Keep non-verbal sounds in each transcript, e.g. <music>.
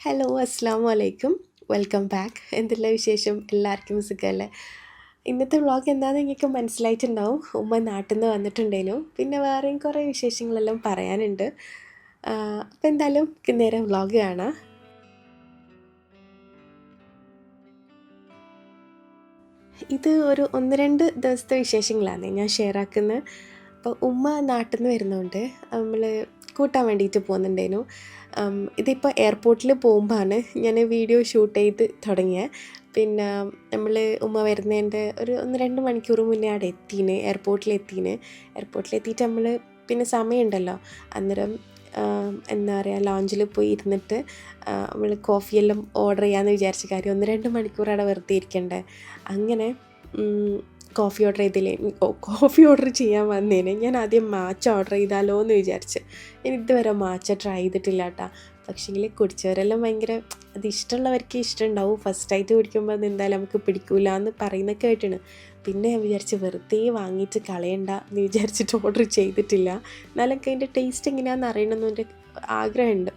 Hello അസ്സാം വലൈക്കും welcome back എന്തെല്ലാം വിശേഷം? എല്ലാവർക്കും സുഖമല്ലേ ഇന്നത്തെ വ്ളോഗ് എന്താണെന്ന് നിങ്ങൾക്ക് മനസ്സിലായിട്ടുണ്ടാവും. ഉമ്മ നാട്ടിൽ നിന്ന് വന്നിട്ടുണ്ടേനു. പിന്നെ വേറെയും കുറേ വിശേഷങ്ങളെല്ലാം പറയാനുണ്ട്. അപ്പോൾ എന്തായാലും നേരെ വ്ളോഗ് കാണാം. ഇത് ഒരു ഒന്ന് രണ്ട് ദിവസത്തെ വിശേഷങ്ങളാണ് ഞാൻ ഷെയർ ആക്കുന്നത് അപ്പോൾ ഉമ്മ നാട്ടിൽ നിന്ന് വരുന്നതുകൊണ്ട് നമ്മൾ കൂട്ടാൻ വേണ്ടിയിട്ട് പോകുന്നുണ്ടേനു ഇതിപ്പോൾ എയർപോർട്ടിൽ പോകുമ്പോഴാണ് ഞാൻ വീഡിയോ ഷൂട്ട് ചെയ്ത് തുടങ്ങിയത് പിന്നെ നമ്മൾ ഉമ്മ വരുന്നതിന്റെ ഒരു ഒന്ന് രണ്ട് മണിക്കൂർ മുന്നേ അവിടെ എത്തീന് എയർപോർട്ടിൽ എത്തീന്. എയർപോർട്ടിൽ എത്തിയിട്ട് നമ്മൾ പിന്നെ സമയമുണ്ടല്ലോ. അന്നേരം എന്താ പറയുക ലോഞ്ചിൽ പോയി ഇരുന്നിട്ട് നമ്മൾ കോഫിയെല്ലാം ഓർഡർ ചെയ്യാമെന്ന് വിചാരിച്ച കാര്യം ഒന്ന് രണ്ട് മണിക്കൂർ അവിടെ വെറുതെ ഇരിക്കണ്ടേ. അങ്ങനെ കോഫി ഓർഡർ ചെയ്തില്ലേ? കോഫി ഓർഡർ ചെയ്യാൻ വന്നേനെ. ഞാൻ ആദ്യം മാച്ച ഓർഡർ ചെയ്താലോ എന്ന് വിചാരിച്ച്. ഞാൻ ഇതുവരെ മാച്ച ട്രൈ ചെയ്തിട്ടില്ല കേട്ടോ പക്ഷേങ്കിൽ കുടിച്ചവരെല്ലാം ഭയങ്കര അത് ഇഷ്ടമുള്ളവർക്ക് ഇഷ്ടമുണ്ടാവും ഫസ്റ്റായിട്ട് കുടിക്കുമ്പോൾ അത് എന്തായാലും നമുക്ക് പിടിക്കൂല എന്ന് പറയുന്ന ആയിട്ടാണ് പിന്നെ ഞാൻ വിചാരിച്ച് വെറുതെ വാങ്ങിയിട്ട് കളയണ്ട എന്ന് വിചാരിച്ചിട്ട് ഓർഡർ ചെയ്തിട്ടില്ല. എന്നാലും അതിന്റെ ടേസ്റ്റ് എങ്ങനെയാണെന്ന് അറിയണമെന്ന് എന്റെ ആഗ്രഹമുണ്ട്.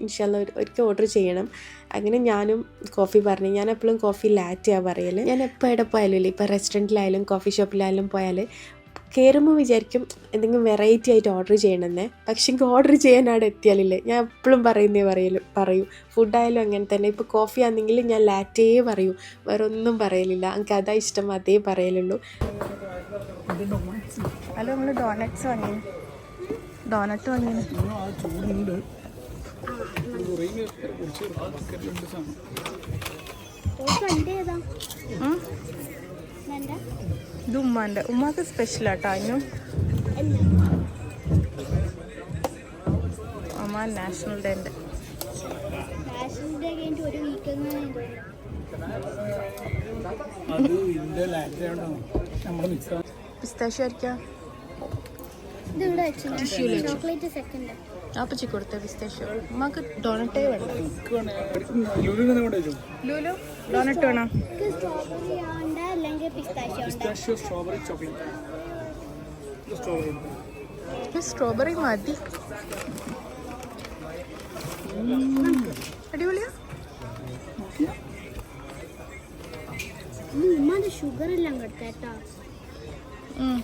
ഇൻഷാല്ല ഒരിക്കൽ ഓർഡർ ചെയ്യണം. അങ്ങനെ ഞാനും കോഫി പറഞ്ഞു. ഞാൻ എപ്പോഴും കോഫി ലാറ്റിയാണ് പറയൽ ഞാൻ എപ്പോൾ എവിടെ പോയാലും ഇല്ല? ഇപ്പോൾ റെസ്റ്റോറന്റിലായാലും കോഫി ഷോപ്പിലായാലും പോയാൽ കയറുമ്പോൾ വിചാരിക്കും എന്തെങ്കിലും വെറൈറ്റി ആയിട്ട് ഓർഡർ ചെയ്യണമെന്നേ പക്ഷേ എനിക്ക് ഓർഡർ ചെയ്യാൻ അവിടെ എത്തിയാലില്ലേ? ഞാൻ എപ്പോഴും പറയുന്നേ പറയലും പറയൂ. ഫുഡായാലും അങ്ങനെ തന്നെ. ഇപ്പോൾ കോഫി ആണെങ്കിൽ ഞാൻ ലാറ്റേ പറയൂ. വേറെ ഒന്നും പറയലില്ല. എനിക്ക് അതാ ഇഷ്ടം. അതേ പറയലുള്ളൂ. ഹലോ നമ്മൾ ഡോണറ്റ്സ് വാങ്ങി. ഡോണറ്റ് വാങ്ങി. ഇത് ഉമ്മാന്റെ ഉമ്മാക്ക് സ്പെഷ്യൽ ആട്ടോ അതിനും ഉമ്മ നാഷണൽ ഡേന്റെ ഒരു വീക്ക് അത് ഇതിന്റെ ലാറ്റാണോ നമ്മൾ മിക്സ് പിസ്താഷ്യോ ആയിരിക്കാം ചോക്ലേറ്റ് സെക്കൻഡ് അപ്പം ചിക്ക് കൊടുത്ത പിസ്തേഷ്യോ ഉമ്മാക്ക് ഡോണറ്റേ വേണ്ട? ലുലു ഡോണറ്റ് വേണോ? സ്ട്രോബെറി മതി. അടിപൊളിയാ? ഉമ്മാന്റെ ഷുഗർ എല്ലാം കൊടുത്തേട്ടോ ഉം.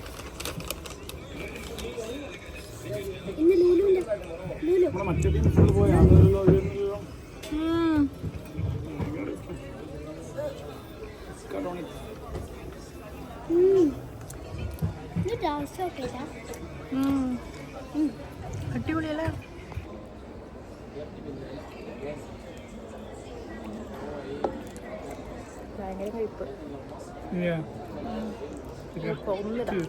ഇന്ന് ലൂലുവിന്റെ ലൂലു നമ്മുടെ മറ്റേ ഫുൾ പോയി. അടിപൊളിയല്ലേ ഭയങ്കര കഴിപ്പ് ഒന്നിടാം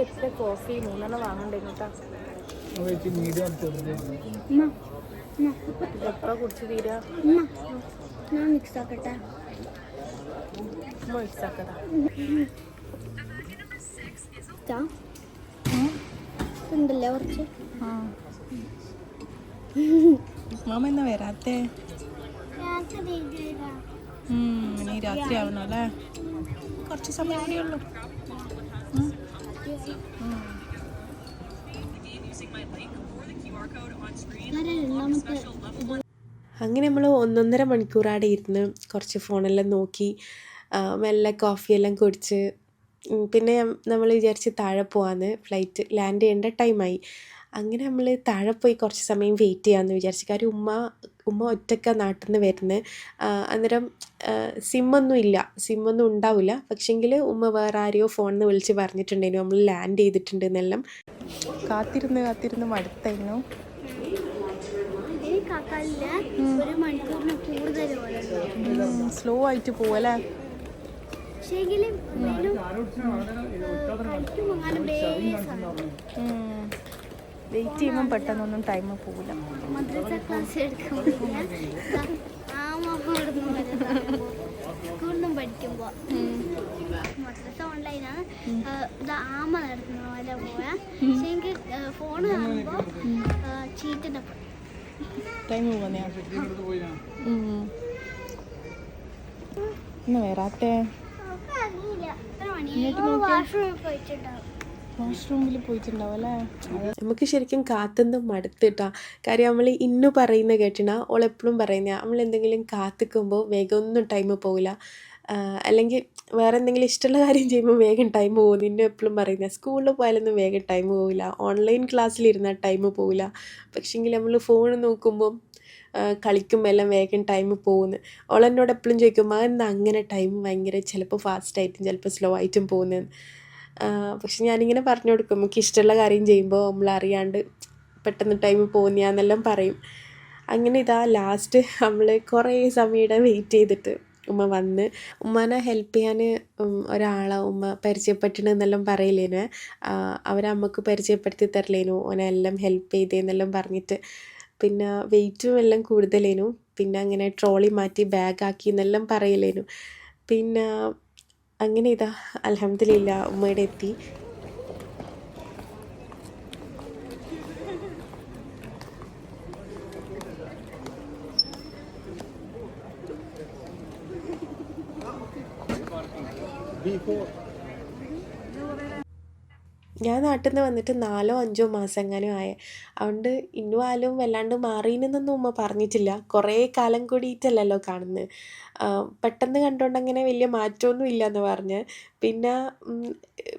എത്ര കോഫി മൂന്നെണ്ണം വാങ്ങണ്ടേ കേട്ടാ ഇതെപ്പോ കുടിച്ച് തീരാ? ഞാൻ മിക്സ് ആക്കട്ടെ. മൊഴിച്ചാക്കതാ ഇതാ. ഉണ്ടല്ലേ കുറച്ച്? <laughs> മാമ എന്നാ വരാത്തേ? ഇനി രാത്രി ആവണം അല്ലേ കുറച്ച് സമയം കൂടി ഉള്ളു. അങ്ങനെ നമ്മൾ ഒന്നൊന്നര മണിക്കൂറാടെ ഇരുന്ന് കുറച്ച് ഫോണെല്ലാം നോക്കി മെല്ലെ കോഫിയെല്ലാം കുടിച്ച് പിന്നെ നമ്മൾ വിചാരിച്ച് താഴെ പോകാമെന്ന് ഫ്ലൈറ്റ് ലാൻഡ് ചെയ്യേണ്ട ടൈമായി. അങ്ങനെ നമ്മൾ താഴെ പോയി കുറച്ച് സമയം വെയിറ്റ് ചെയ്യാമെന്ന് വിചാരിച്ചു. കാര്യം ഉമ്മ ഉമ്മ ഒറ്റക്ക നാട്ടിൽ നിന്ന് വരുന്നത് അന്നേരം സിമ്മൊന്നും ഇല്ല. സിമ്മൊന്നും ഉണ്ടാവില്ല പക്ഷെങ്കിൽ ഉമ്മ വേറെ ആരെയോ ഫോണിൽ നിന്ന് വിളിച്ച് പറഞ്ഞിട്ടുണ്ടായിരുന്നു. നമ്മൾ ലാൻഡ് ചെയ്തിട്ടുണ്ട് എന്നെല്ലാം കാത്തിരുന്ന് കാത്തിരുന്ന് മടുത്തായിരുന്നു. സ്ലോ ആയിട്ട് പോവല്ലേ? പക്ഷേങ്കിലും വെയിറ്റ് ചെയ്യുമ്പോൾ പെട്ടെന്നൊന്നും ടൈം പോവില്ല. മദ്രസ ക്ലാസ് എടുക്കുമ്പോൾ ആമോടുന്നു സ്കൂളിൽ നിന്നും പഠിക്കുമ്പോൾ മദ്രസ ഓൺലൈനാണ് ഇത് ആമ നടത്തുന്ന പോലെ പോയാൽ പക്ഷേ എനിക്ക് ഫോൺ കാണുമ്പോൾ ചീറ്റിന്റെ ടൈം പോകുന്നേ ഇന്ന് വരാത്തേ? വാഷ്റൂമിൽ പോയിട്ടുണ്ടാവും. വാഷ്റൂമിൽ പോയിട്ടുണ്ടാവും അല്ലേ നമുക്ക് ശരിക്കും കാത്തുനിന്ന് മടുത്തിട്ടാ. കാര്യം നമ്മൾ ഇന്നു പറയുന്ന കേട്ടിനാ ഓളെപ്പോഴും പറയുന്ന നമ്മൾ എന്തെങ്കിലും കാത്തിക്കുമ്പോൾ വേഗം ഒന്നും ടൈം പോകില്ല അല്ലെങ്കിൽ വേറെ എന്തെങ്കിലും ഇഷ്ടമുള്ള കാര്യം ചെയ്യുമ്പോൾ വേഗം ടൈം പോകും. നിന്നെ എപ്പോഴും പറയുന്നത് സ്കൂളിൽ പോയാലൊന്നും വേഗം ടൈം പോകില്ല ഓൺലൈൻ ക്ലാസ്സിലിരുന്നാൽ ടൈം പോകില്ല പക്ഷേങ്കിൽ നമ്മൾ ഫോൺ നോക്കുമ്പോൾ കളിക്കുമ്പോൾ എല്ലാം വേഗം ടൈം പോകുന്നു. ഓളെന്നോട് എപ്പോഴും ചോദിക്കും ആ എന്താ അങ്ങനെ ടൈം ഭയങ്കര ചിലപ്പോൾ ഫാസ്റ്റായിട്ടും ചിലപ്പോൾ സ്ലോ ആയിട്ടും പോകുന്നത് പക്ഷെ ഞാനിങ്ങനെ പറഞ്ഞു കൊടുക്കും നമുക്ക് ഇഷ്ടമുള്ള കാര്യം ചെയ്യുമ്പോൾ നമ്മൾ അറിയാണ്ട് പെട്ടെന്ന് ടൈം പോന്നിയാന്നെല്ലാം പറയും. അങ്ങനെ ഇതാ ലാസ്റ്റ് നമ്മൾ കുറേ സമയം വെയിറ്റ് ചെയ്തിട്ട് ഉമ്മ വന്ന് ഉമ്മനെ ഹെൽപ്പ് ചെയ്യാൻ ഒരാളെ ഉമ്മ പരിചയപ്പെട്ടിട്ടുണ്ടെന്നെല്ലാം പറയില്ലേനു. അവരമ്മക്ക് പരിചയപ്പെടുത്തി തരലേനു ഓനെ എല്ലാം ഹെൽപ്പ് ചെയ്തേന്നെല്ലാം പറഞ്ഞിട്ട്. പിന്നെ വെയിറ്റും എല്ലാം കൂടുതലേനു. പിന്നെ അങ്ങനെ ട്രോളി മാറ്റി ബാഗാക്കി എന്നെല്ലാം പറയലേനു പിന്നെ അങ്ങനെ ഇതാ അൽഹംദുലില്ല ഉമ്മയുടെ എത്തി. ഞാൻ നാട്ടിൽ നിന്ന് വന്നിട്ട് നാലോ അഞ്ചോ മാസം എങ്ങാനും ആയ. അതുകൊണ്ട് ഇന്നും ആലും വല്ലാണ്ട് മാറീനെന്നൊന്നും ഉമ്മ പറഞ്ഞിട്ടില്ല. കുറേ കാലം കൂടിയിട്ടല്ലല്ലോ കാണുന്നത് പെട്ടെന്ന് കണ്ടുകൊണ്ട് വലിയ മാറ്റമൊന്നും ഇല്ല എന്ന് പറഞ്ഞ്. പിന്നെ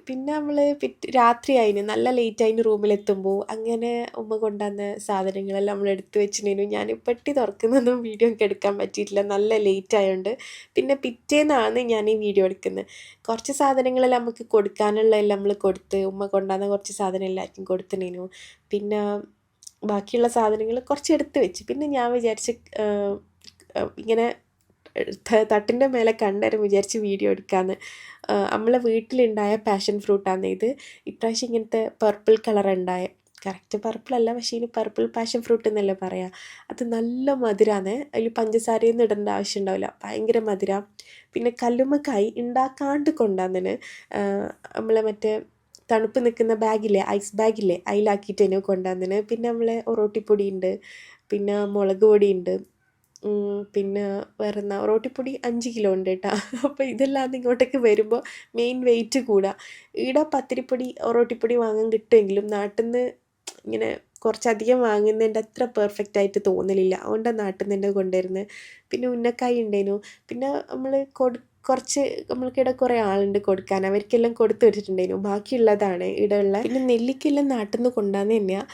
പിന്നെ നമ്മൾ പിറ്റ് രാത്രിയായിന് നല്ല ലേറ്റ് ആയിന് റൂമിലെത്തുമ്പോൾ അങ്ങനെ ഉമ്മ കൊണ്ടുവന്ന സാധനങ്ങളെല്ലാം നമ്മൾ എടുത്തു വെച്ചിനു ഞാൻ പെട്ടി തുറക്കുന്നതൊന്നും വീഡിയോ ഒക്കെ എടുക്കാൻ പറ്റിയിട്ടില്ല. നല്ല ലേറ്റ് ആയതുകൊണ്ട് പിന്നെ പിറ്റേന്നാണ് ഞാൻ ഈ വീഡിയോ എടുക്കുന്നത് കുറച്ച് സാധനങ്ങളെല്ലാം നമുക്ക് കൊടുക്കാനുള്ളതെല്ലാം നമ്മൾ കൊടുത്ത് ഉമ്മ കൊണ്ടുവന്ന കുറച്ച് സാധനം എല്ലാവർക്കും കൊടുത്തിനു പിന്നെ ബാക്കിയുള്ള സാധനങ്ങൾ കുറച്ച് എടുത്ത് വെച്ച്. പിന്നെ ഞാൻ വിചാരിച്ച് ഇങ്ങനെ തട്ടിന്റെ മേലെ കണ്ടേരം വിചാരിച്ച് വീഡിയോ എടുക്കാമെന്ന് നമ്മളെ വീട്ടിലുണ്ടായ പാഷൻ ഫ്രൂട്ടാണ് ഇത്. ഇപ്രാവശ്യം ഇങ്ങനത്തെ പർപ്പിൾ കളർ ഉണ്ടായ. കറക്റ്റ് പർപ്പിൾ അല്ല പക്ഷേ ഇനി പർപ്പിൾ പാഷൻ ഫ്രൂട്ട് എന്നല്ലേ പറയാം. അത് നല്ല മധുരമാണ് അതിൽ പഞ്ചസാരയൊന്നും ഇടേണ്ട ആവശ്യം ഉണ്ടാവില്ല. ഭയങ്കര മധുര. പിന്നെ കല്ലുമ്മക്കായി ഉണ്ടാക്കാണ്ട് കൊണ്ടാന്നിന് നമ്മളെ മറ്റേ തണുപ്പ് നിൽക്കുന്ന ബാഗില്ലേ ഐസ് ബാഗില്ലേ അതിലാക്കിയിട്ട് തന്നെ കൊണ്ടാന്നിന്. പിന്നെ നമ്മളെ ഒറോട്ടിപ്പൊടി ഉണ്ട് പിന്നെ മുളക് പൊടി ഉണ്ട് പിന്നെ വേറെ എന്നാ റോട്ടിപ്പൊടി അഞ്ച് കിലോ ഉണ്ട് കേട്ടോ അപ്പോൾ ഇതെല്ലാം ഇങ്ങോട്ടേക്ക് വരുമ്പോൾ മെയിൻ വെയിറ്റ് കൂടുക ഈടെ പത്തിരിപ്പൊടി റോട്ടിപ്പൊടി വാങ്ങാൻ കിട്ടുമെങ്കിലും നാട്ടിൽ നിന്ന് ഇങ്ങനെ കുറച്ചധികം വാങ്ങുന്നതിന്റെ അത്ര പെർഫെക്റ്റ് ആയിട്ട് തോന്നലില്ല. അതുകൊണ്ടാണ് നാട്ടിൽ നിന്ന് തന്നെ കൊണ്ടുവരുന്നത് പിന്നെ ഉന്നക്കായ ഉണ്ടായിരുന്നു. പിന്നെ നമ്മൾ കൊടു കുറച്ച് നമ്മൾക്കിടെ കുറേ ആളുണ്ട് കൊടുക്കാൻ. അവർക്കെല്ലാം കൊടുത്തു വെച്ചിട്ടുണ്ടായിരുന്നു ബാക്കിയുള്ളതാണ് ഇവിടെ ഉള്ള പിന്നെ നെല്ലിക്കെല്ലാം നാട്ടിൽ നിന്ന് കൊണ്ടുവന്ന് തന്നെയാണ്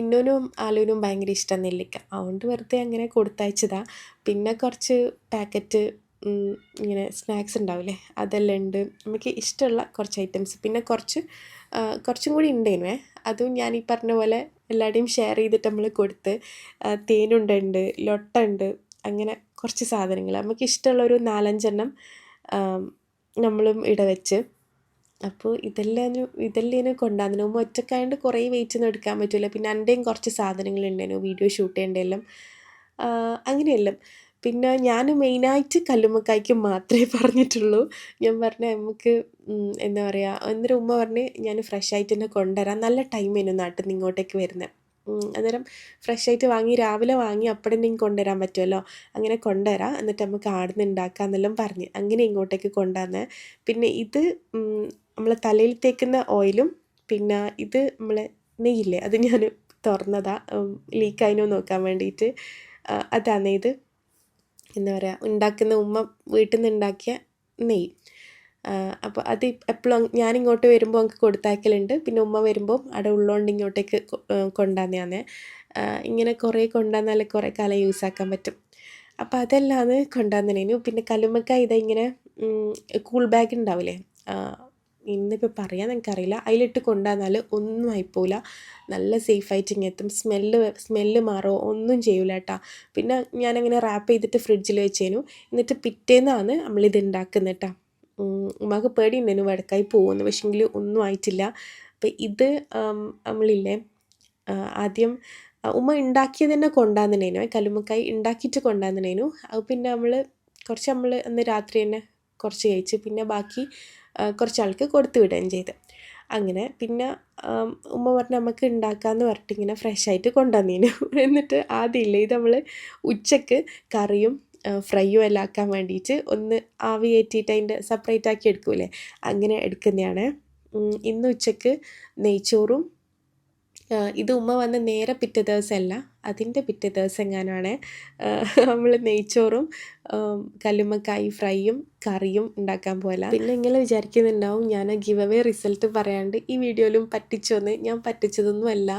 ഇന്നോനും ആലൂനും ഭയങ്കര ഇഷ്ടം നെല്ലിക്ക. അതുകൊണ്ട് വെറുതെ അങ്ങനെ കൊടുത്തയച്ചതാ പിന്നെ കുറച്ച് പാക്കറ്റ് ഇങ്ങനെ സ്നാക്സ് ഉണ്ടാവില്ലേ? അതെല്ലാം ഉണ്ട്. നമുക്ക് ഇഷ്ടമുള്ള കുറച്ച് ഐറ്റംസ് പിന്നെ കുറച്ച് കുറച്ചും കൂടി ഉണ്ടായിരുന്നു. അതും ഞാൻ ഈ പറഞ്ഞ പോലെ എല്ലാവരുടെയും ഷെയർ ചെയ്തിട്ട് നമ്മൾ കൊടുത്ത് തേനുണ്ടുണ്ട് ലൊട്ടുണ്ട് അങ്ങനെ കുറച്ച് സാധനങ്ങൾ നമുക്ക് ഇഷ്ടമുള്ളൊരു നാലഞ്ചെണ്ണം നമ്മളും ഇടവെച്ച് അപ്പോൾ ഇതെല്ലാം ഇതെല്ലാം കൊണ്ടുവന്നു മുമ്പ് ഒറ്റക്കായതുകൊണ്ട് കുറേ വെയിറ്റ് ഒന്നും എടുക്കാൻ പറ്റില്ല പിന്നെ എന്റെയും കുറച്ച് സാധനങ്ങളുണ്ടായിരുന്നു വീഡിയോ ഷൂട്ട് ചെയ്യേണ്ടതെല്ലാം. അങ്ങനെയെല്ലാം. പിന്നെ ഞാൻ മെയിനായിട്ട് കല്ലുമ്മക്കായ്ക്ക് മാത്രമേ <laughs> പറഞ്ഞിട്ടുള്ളൂ. ഞാൻ പറഞ്ഞ നമുക്ക് എന്താ പറയുക അന്നേരം ഉമ്മ പറഞ്ഞ് ഞാൻ ഫ്രഷ് ആയിട്ട് തന്നെ കൊണ്ടുവരാം. നല്ല ടൈമേനു നാട്ടിൽ നിന്ന് ഇങ്ങോട്ടേക്ക് വരുന്നത് അന്നേരം ഫ്രഷ് ആയിട്ട് വാങ്ങി രാവിലെ വാങ്ങി അപ്പോഴെ നിങ്ങൾക്ക് കൊണ്ടുവരാൻ പറ്റുമല്ലോ അങ്ങനെ കൊണ്ടുവരാം. എന്നിട്ട് നമുക്ക് ആടുന്ന് ഉണ്ടാക്കാം എന്നെല്ലാം പറഞ്ഞ് അങ്ങനെ ഇങ്ങോട്ടേക്ക് കൊണ്ടുവന്ന്. പിന്നെ ഇത് നമ്മൾ തലയിൽ തേക്കുന്ന ഓയിലും പിന്നെ ഇത് നമ്മളെ നെയ്യില്ലേ അത് ഞാൻ തുറന്നതാ. ലീക്കായിനോ നോക്കാൻ വേണ്ടിയിട്ട് അതാണ് ഇത്. എന്താ പറയുക ഉണ്ടാക്കുന്ന ഉമ്മ വീട്ടിൽ നിന്ന് ഉണ്ടാക്കിയ നെയ്യ്. അപ്പോൾ അത് എപ്പോഴും ഞാനിങ്ങോട്ട് വരുമ്പോൾ എനിക്ക് കൊടുത്തയക്കലുണ്ട് പിന്നെ ഉമ്മ വരുമ്പോൾ അവിടെ ഉള്ളതുകൊണ്ട് ഇങ്ങോട്ടേക്ക് കൊണ്ടുവന്നതാണ് ഇങ്ങനെ കുറേ കൊണ്ടുവന്നാൽ കുറേ കാലം യൂസ് ആക്കാൻ പറ്റും. അപ്പോൾ അതെല്ലാം കൊണ്ടുവന്നതിനു പിന്നെ കല്ലുമ്മക്കായ ഇതാ ഇങ്ങനെ കൂൾ ബാഗ് ഉണ്ടാവില്ലേ ഇന്നിപ്പോൾ പറയാൻ എനിക്കറിയില്ല. അതിലിട്ട് കൊണ്ടുവന്നാൽ ഒന്നും ആയിപ്പോവില്ല നല്ല സേഫായിട്ട് ഇങ്ങനെ എത്തും. സ്മെല്ല് സ്മെല്ല് മാറോ? ഒന്നും ചെയ്യൂല കേട്ടോ. പിന്നെ ഞാനങ്ങനെ റാപ്പ് ചെയ്തിട്ട് ഫ്രിഡ്ജിൽ വെച്ചേനു. എന്നിട്ട് പിറ്റേന്നാണ് നമ്മളിത് ഉണ്ടാക്കുന്നത് കേട്ടോ ഉമ്മാക്ക് പേടിയുണ്ടായിരുന്നു വടക്കായി പോകുമെന്ന് പക്ഷേങ്കിൽ ഒന്നും ആയിട്ടില്ല. അപ്പം ഇത് നമ്മളില്ലേ ആദ്യം ഉമ്മ ഉണ്ടാക്കിയത് തന്നെ കൊണ്ടുവന്നിനേനു കല്ലുമ്മക്കായി ഉണ്ടാക്കിയിട്ട് കൊണ്ടുവന്നിനേനു അത് പിന്നെ നമ്മൾ കുറച്ച് നമ്മൾ അന്ന് രാത്രി തന്നെ കുറച്ച് കഴിച്ച്. പിന്നെ ബാക്കി കുറച്ച് ആൾക്ക് കൊടുത്തു വിടുകയും ചെയ്ത്. അങ്ങനെ പിന്നെ ഉമ്മ പറഞ്ഞു നമുക്ക് ഉണ്ടാക്കാമെന്ന് പറഞ്ഞിട്ട് ഇങ്ങനെ ഫ്രഷ് ആയിട്ട് കൊണ്ടുവന്നീനു. <laughs> എന്നിട്ട് ആദ്യമില്ല ഇത് നമ്മൾ ഉച്ചയ്ക്ക് കറിയും ഫ്രൈയും എല്ലാം ആക്കാൻ വേണ്ടിയിട്ട് ഒന്ന് ആവി കയറ്റിയിട്ട് അതിന്റെ സെപ്പറേറ്റ് ആക്കി എടുക്കൂലേ അങ്ങനെ എടുക്കുന്നതാണ്. ഇന്ന് ഉച്ചയ്ക്ക് നെയ്ച്ചോറും ഇത് ഉമ്മ വന്ന നേരെ പിറ്റേ ദിവസമല്ല അതിന്റെ പിറ്റേ ദിവസം എങ്ങാനാണ് നമ്മൾ നെയ്ച്ചോറും കല്ലുമ്മക്കായി ഫ്രൈയും കറിയും ഉണ്ടാക്കാൻ പോലെ പിന്നെ ഇങ്ങനെ വിചാരിക്കുന്നുണ്ടാവും ഞാൻ ഗിവ് അവേ റിസൾട്ട് പറയാണ്ട് ഈ വീഡിയോയിലും പറ്റിച്ചോന്ന്. ഞാൻ പറ്റിച്ചതൊന്നുമല്ല.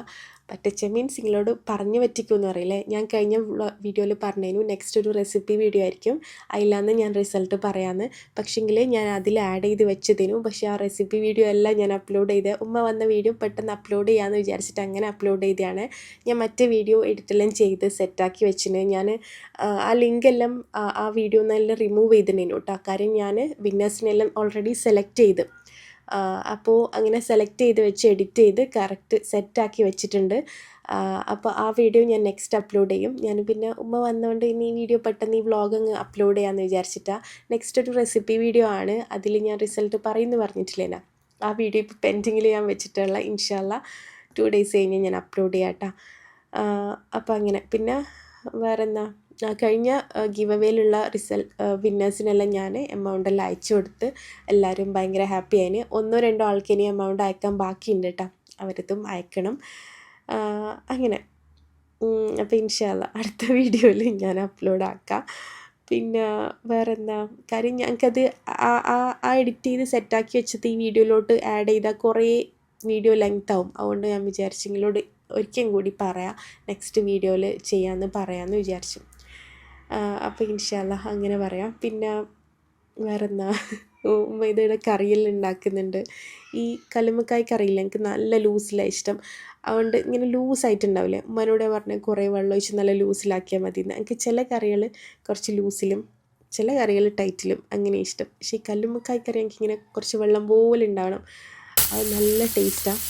പറ്റിച്ച മീൻസ് നിങ്ങളോട് പറഞ്ഞു പറ്റിക്കുമെന്ന് അറിയില്ലേ ഞാൻ കഴിഞ്ഞ വീഡിയോയിൽ പറഞ്ഞതിനു നെക്സ്റ്റ് ഒരു റെസിപ്പി വീഡിയോ ആയിരിക്കും. അതിലാന്ന് ഞാൻ റിസൾട്ട് പറയാമെന്ന് പക്ഷേങ്കിൽ ഞാൻ അതിൽ ആഡ് ചെയ്ത് വെച്ചതിനു. പക്ഷേ ആ റെസിപ്പി വീഡിയോ എല്ലാം ഞാൻ അപ്ലോഡ് ചെയ്ത് ഉമ്മ വന്ന വീഡിയോ പെട്ടെന്ന് അപ്ലോഡ് ചെയ്യാമെന്ന് വിചാരിച്ചിട്ട് അങ്ങനെ അപ്ലോഡ് ചെയ്തതാണ് ഞാൻ മറ്റേ വീഡിയോ എഡിറ്റെല്ലാം ചെയ്ത് സെറ്റാക്കി വെച്ചിന്. ഞാൻ ആ ലിങ്കെല്ലാം ആ- ആ വീഡിയോ നല്ല റിമൂവ് ചെയ്തിട്ടുണ്ടേനു കേട്ടോ. കാര്യം ഞാൻ വിന്നേഴ്സിനെല്ലാം ഓൾറെഡി സെലക്ട് ചെയ്ത്. അപ്പോൾ അങ്ങനെ സെലക്ട് ചെയ്ത് വെച്ച് എഡിറ്റ് ചെയ്ത് കറക്റ്റ് സെറ്റാക്കി വെച്ചിട്ടുണ്ട്. അപ്പോൾ ആ വീഡിയോ ഞാൻ നെക്സ്റ്റ് അപ്ലോഡ് ചെയ്യും. ഞാൻ പിന്നെ ഉമ്മ വന്നുകൊണ്ട് ഇനി ഈ വീഡിയോ പെട്ടെന്ന് ഈ വ്ളോഗ് അങ്ങ് അപ്ലോഡ് ചെയ്യാമെന്ന് വിചാരിച്ചിട്ടാണ് നെക്സ്റ്റ് ഒരു റെസിപ്പി വീഡിയോ ആണ്. അതിൽ ഞാൻ റിസൾട്ട് പറയുന്നു പറഞ്ഞിട്ടില്ലേനാ ആ വീഡിയോ ഇപ്പോൾ പെൻഡിങ്ങിൽ ഞാൻ വെച്ചിട്ടുള്ള ഇൻഷാല്ല ടു ഡേയ്സ് കഴിഞ്ഞ് ഞാൻ അപ്ലോഡ് ചെയ്യാം കേട്ടോ അപ്പോൾ അങ്ങനെ. പിന്നെ വേറെ എന്താ ആ, കഴിഞ്ഞ ഗിവ് അവേയിലുള്ള റിസൾട്ട് വിന്നേഴ്സിനെല്ലാം ഞാൻ എമൗണ്ട് എല്ലാം അയച്ചു കൊടുത്ത് എല്ലാവരും ഭയങ്കര ഹാപ്പി ആയിന്. ഒന്നോ രണ്ടോ ആൾക്ക് ഇനി എമൗണ്ട് അയക്കാൻ ബാക്കിയുണ്ട് കേട്ടോ അവരതും അയക്കണം. അങ്ങനെ. അപ്പോൾ ഇൻഷാല്ല അടുത്ത <laughs> വീഡിയോയിൽ ഞാൻ അപ്ലോഡ് ആക്കാം. പിന്നെ വേറെ എന്താ കാര്യം ഞങ്ങൾക്കത് ആ ആ ആ എഡിറ്റ് ചെയ്ത് സെറ്റാക്കി വെച്ചത് ഈ വീഡിയോയിലോട്ട് ആഡ് ചെയ്താൽ കുറേ വീഡിയോ ലെങ്ത് ആവും. അതുകൊണ്ട് ഞാൻ വിചാരിച്ചെങ്കിലോട് ഒരിക്കലും കൂടി പറയാം. നെക്സ്റ്റ് വീഡിയോയിൽ ചെയ്യാമെന്ന് പറയാമെന്ന് വിചാരിച്ചു. അപ്പോൾ ഇൻഷാല്ല അങ്ങനെ പറയാം. പിന്നെ വേറെ എന്നാ ഇതിവിടെ കറിയെല്ലാം ഉണ്ടാക്കുന്നുണ്ട് ഈ കല്ലുമ്മക്കായ് കറിയില്ല? എനിക്ക് നല്ല ലൂസിലാണ് ഇഷ്ടം. അതുകൊണ്ട് ഇങ്ങനെ ലൂസായിട്ടുണ്ടാവില്ലേ? ഉമ്മനോട് പറഞ്ഞ കുറേ വെള്ളം ഒഴിച്ച് നല്ല ലൂസിലാക്കിയാൽ മതി എനിക്ക് ചില കറികൾ കുറച്ച് ലൂസിലും ചില കറികൾ ടൈറ്റിലും അങ്ങനെ ഇഷ്ടം. പക്ഷേ ഈ കല്ലുമ്മക്കായ് കറി എനിക്കിങ്ങനെ കുറച്ച് വെള്ളം പോലെ ഉണ്ടാവണം അത് നല്ല ടേസ്റ്റാണ്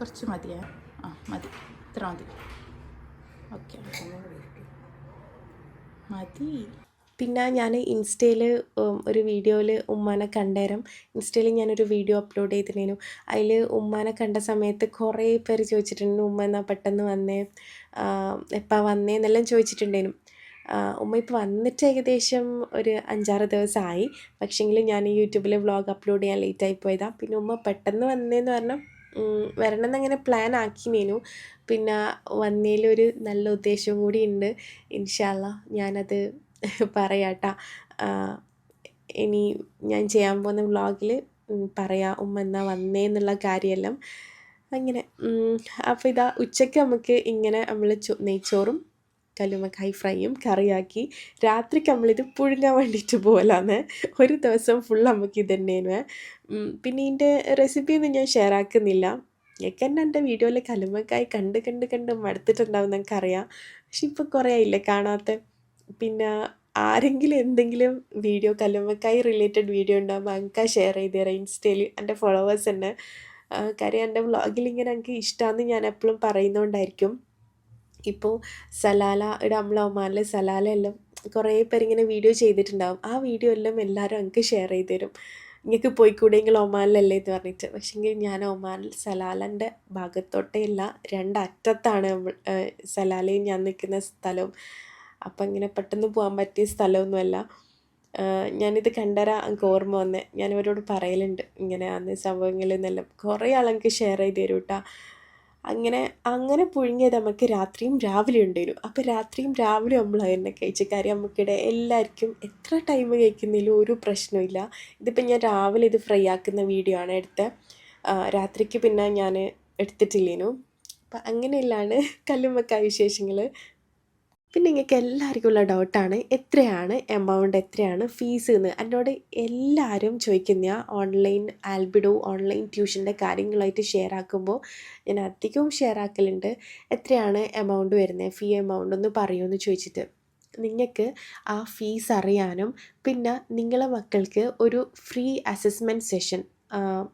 കുറച്ച് മതിയേ? ആ മതി. ഇത്ര മതി. ഓക്കെ. മതി. പിന്നെ ഞാൻ ഇൻസ്റ്റയിൽ ഒരു വീഡിയോയിൽ ഉമ്മാനെ കണ്ടേരം. ഇൻസ്റ്റയിൽ ഞാനൊരു വീഡിയോ അപ്ലോഡ് ചെയ്തിരുന്നു അതിൽ ഉമ്മാനെ കണ്ട സമയത്ത് കുറേ പേര് ചോദിച്ചിട്ടുണ്ട് ഉമ്മ എന്നാ പെട്ടെന്ന് വന്നേ? എപ്പോൾ വന്നേ? എന്നെല്ലാം ചോദിച്ചിട്ടുണ്ടേനും. ഉമ്മ ഇപ്പോൾ വന്നിട്ട് ഏകദേശം ഒരു അഞ്ചാറ് ദിവസമായി പക്ഷേങ്കിൽ ഞാൻ യൂട്യൂബിൽ വ്ളോഗ് അപ്ലോഡ് ചെയ്യാൻ ലേറ്റായി പോയതാണ് പിന്നെ ഉമ്മ പെട്ടെന്ന് വന്നേന്ന് പറഞ്ഞാൽ വരണം എന്നങ്ങനെ പ്ലാൻ ആക്കി ആക്കിനേനു പിന്നെ വന്നതിലൊരു നല്ല ഉദ്ദേശവും കൂടി ഉണ്ട് ഇൻഷാല്ല ഞാനത് <laughs> പറയാട്ടാ. ഇനി ഞാൻ ചെയ്യാൻ പോകുന്ന വ്ളോഗിൽ പറയാം ഉമ്മ എന്നാ വന്നേ എന്നുള്ള കാര്യമെല്ലാം. അങ്ങനെ അപ്പോൾ ഇതാ ഉച്ചയ്ക്ക് നമുക്ക് ഇങ്ങനെ നമ്മൾ നെയ്ച്ചോറും കല്ലുമ്മക്കായ് ഫ്രൈയും കറിയാക്കി രാത്രിക്ക് നമ്മളിത് പുഴുങ്ങാൻ വേണ്ടിയിട്ട് പോകലാന്ന് ഒരു ദിവസം ഫുൾ നമുക്ക് ഇത് തന്നെയാണ് പിന്നെ ഇതിന്റെ റെസിപ്പിയൊന്നും ഞാൻ ഷെയർ ആക്കുന്നില്ല. എനിക്ക് തന്നെ എന്റെ വീഡിയോയിൽ കല്ലുമ്മക്കായ് കണ്ട് കണ്ട് കണ്ട് മടുത്തിട്ടുണ്ടാവും എനിക്കറിയാം പക്ഷെ ഇപ്പോൾ കുറേ ആയില്ലേ കാണാത്ത. പിന്നെ ആരെങ്കിലും എന്തെങ്കിലും വീഡിയോ കല്ലുമ്മക്കായ് റിലേറ്റഡ് വീഡിയോ ഉണ്ടാകുമ്പോൾ എനിക്ക് ഷെയർ ചെയ്ത് തരാം ഇൻസ്റ്റയിൽ എന്റെ ഫോളോവേഴ്സ് തന്നെ. കാര്യം എന്റെ വ്ളോഗിൽ ഇങ്ങനെ എനിക്ക് ഇഷ്ടമാണെന്ന് ഞാൻ എപ്പോഴും പറയുന്നതുകൊണ്ടായിരിക്കും ഇപ്പോൾ സലാല ഇവിടെ നമ്മളെ ഒമാനിൽ സലാല എല്ലാം കുറേ പേരിങ്ങനെ വീഡിയോ ചെയ്തിട്ടുണ്ടാവും. ആ വീഡിയോ എല്ലാം എല്ലാവരും എനിക്ക് ഷെയർ ചെയ്ത് തരും. നിങ്ങൾക്ക് പോയിക്കൂടെങ്കിൽ ഒമാനിലല്ലേ എന്ന് പറഞ്ഞിട്ട്. പക്ഷേങ്കിൽ ഞാൻ ഒമാനിൽ സലാലന്റെ ഭാഗത്തോട്ടേ അല്ല രണ്ടറ്റത്താണ് സലാലയും ഞാൻ നിൽക്കുന്ന സ്ഥലവും. അപ്പം ഇങ്ങനെ പെട്ടെന്ന് പോകാൻ പറ്റിയ സ്ഥലമൊന്നുമല്ല. ഞാനിത് കണ്ടര എനിക്ക് ഓർമ്മ വന്നേ. ഞാനിവരോട് പറയലുണ്ട് ഇങ്ങനെ അന്ന് സംഭവങ്ങളിൽ നിന്നെല്ലാം കുറേ ആളെനിക്ക് ഷെയർ ചെയ്ത് തരും അങ്ങനെ അങ്ങനെ പുഴുങ്ങിയത് നമുക്ക് രാത്രിയും രാവിലെ ഉണ്ടായിരുന്നു അപ്പോൾ രാത്രിയും രാവിലെ നമ്മൾ തന്നെ കഴിച്ചു. കാര്യം നമുക്കിടെ എല്ലാവർക്കും എത്ര ടൈം കഴിക്കുന്നതിലും ഒരു പ്രശ്നമില്ല ഇതിപ്പോൾ ഞാൻ രാവിലെ ഇത് ഫ്രൈ ആക്കുന്ന വീഡിയോ ആണ് എടുത്തത് രാത്രിക്ക് പിന്നെ ഞാൻ എടുത്തിട്ടില്ലേനു. അപ്പം അങ്ങനെയല്ലാണ് കല്ലുമ്മക്കായ വിശേഷങ്ങൾ പിന്നെ നിങ്ങൾക്ക് എല്ലാവർക്കും ഉള്ള ഡൗട്ടാണ് എത്രയാണ് എമൗണ്ട് എത്രയാണ് ഫീസ് എന്ന് എന്നോട് എല്ലാവരും ചോദിക്കുന്ന ഓൺലൈൻ ആൽബിഡോ ഓൺലൈൻ ട്യൂഷന്റെ കാര്യങ്ങളായിട്ട് ഷെയർ ആക്കുമ്പോൾ ഞാൻ അധികവും ഷെയർ ആക്കലുണ്ട്. എത്രയാണ് എമൗണ്ട് വരുന്നത് ഫീ എമൗണ്ട് ഒന്ന് പറയുമെന്ന് ചോദിച്ചിട്ട്. നിങ്ങൾക്ക് ആ ഫീസ് അറിയാനും പിന്നെ നിങ്ങളെ മക്കൾക്ക് ഒരു ഫ്രീ അസസ്മെന്റ് സെഷൻ